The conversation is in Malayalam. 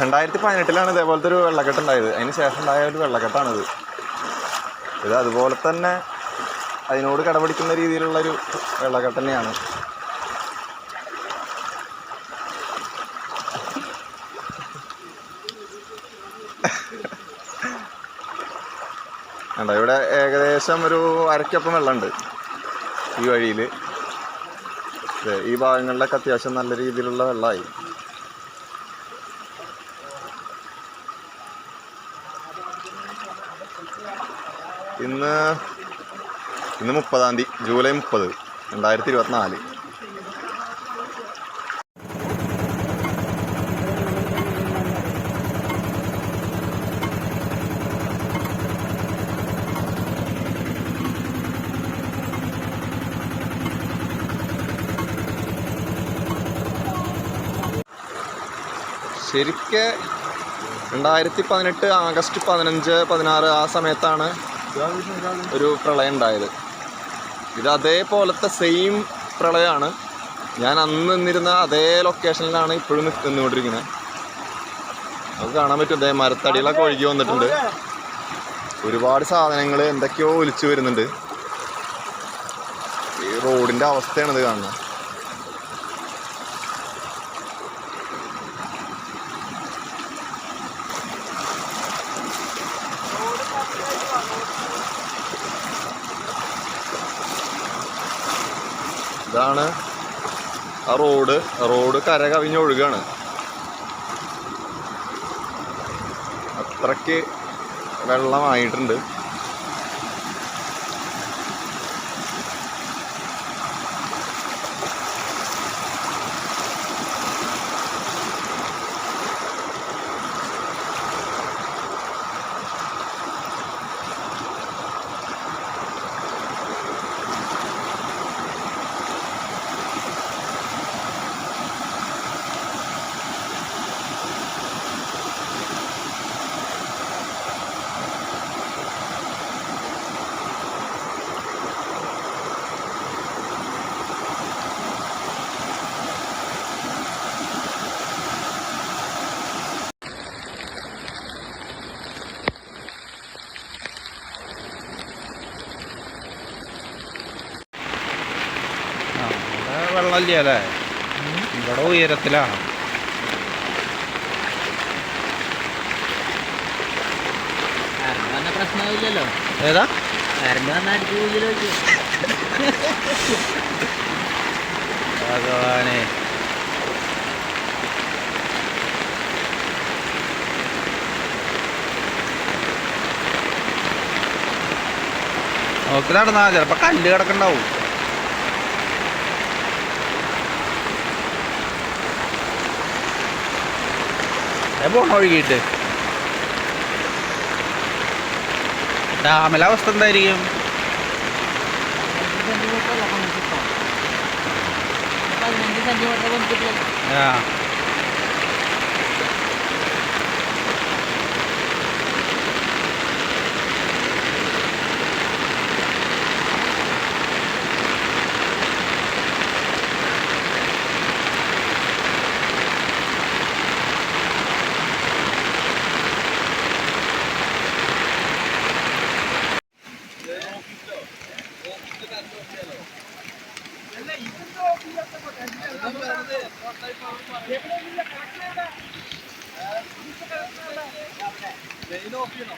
രണ്ടായിരത്തി പതിനെട്ടിലാണ് ഇതേപോലത്തെ ഒരു വെള്ളക്കെട്ട് ഉണ്ടായത് അതിന് ശേഷം ഉണ്ടായ ഒരു വെള്ളക്കെട്ടാണിത്. ഇത് അതുപോലെ തന്നെ അതിനോട് കടപിടിക്കുന്ന രീതിയിലുള്ളൊരു വെള്ളക്കെട്ട് തന്നെയാണ്. കണ്ടോ ഇവിടെ ഏകദേശം ഒരു അരക്കപ്പം വെള്ളമുണ്ട് ഈ വഴിയിൽ ഈ ഭാഗങ്ങളിലൊക്കെ അത്യാവശ്യം നല്ല രീതിയിലുള്ള വെള്ളമായി. ഇന്ന് ഇന്ന് മുപ്പതാം തീയതി ജൂലൈ മുപ്പത് രണ്ടായിരത്തി ഇരുപത്തിനാല് ശരിക്ക് രണ്ടായിരത്തി പതിനെട്ട് ആഗസ്റ്റ് പതിനഞ്ച് പതിനാറ് ആ സമയത്താണ് ഒരു പ്രളയം ഉണ്ടായത്. ഇത് അതേപോലത്തെ സെയിം പ്രളയമാണ്. ഞാൻ അന്ന് നിന്നിരുന്ന അതേ ലൊക്കേഷനിലാണ് ഇപ്പോഴും നിന്നുകൊണ്ടിരിക്കുന്നത്. നമുക്ക് കാണാൻ പറ്റും. അതേ മരത്തടികളൊക്കെ ഒഴുകി വന്നിട്ടുണ്ട്. ഒരുപാട് സാധനങ്ങൾ എന്തൊക്കെയോ ഒലിച്ചു വരുന്നുണ്ട്. ഈ റോഡിന്റെ അവസ്ഥയാണ് ഇത് കാണുന്നത്. ഇതാണ് ആ റോഡ്. റോഡ് കര കവിഞ്ഞൊഴുകാണ് അത്രയ്ക്ക് വെള്ളമായിട്ടുണ്ട്. വെള്ളമില്ല അല്ലേ ഇവിടെ ഉയരത്തിലാണ്. പ്രശ്നമില്ലല്ലോ. ഏതാ? ഭഗവാനെ. നോക്കി നടന്നാ ചിലപ്പോ കല്ല് കിടക്കണ്ടാവും. പോണ ഒഴുകിയിട്ട് ഡാമിലെ അവസ്ഥ എന്തായിരിക്കും ആ ഓഫ് ചെയ്യണോ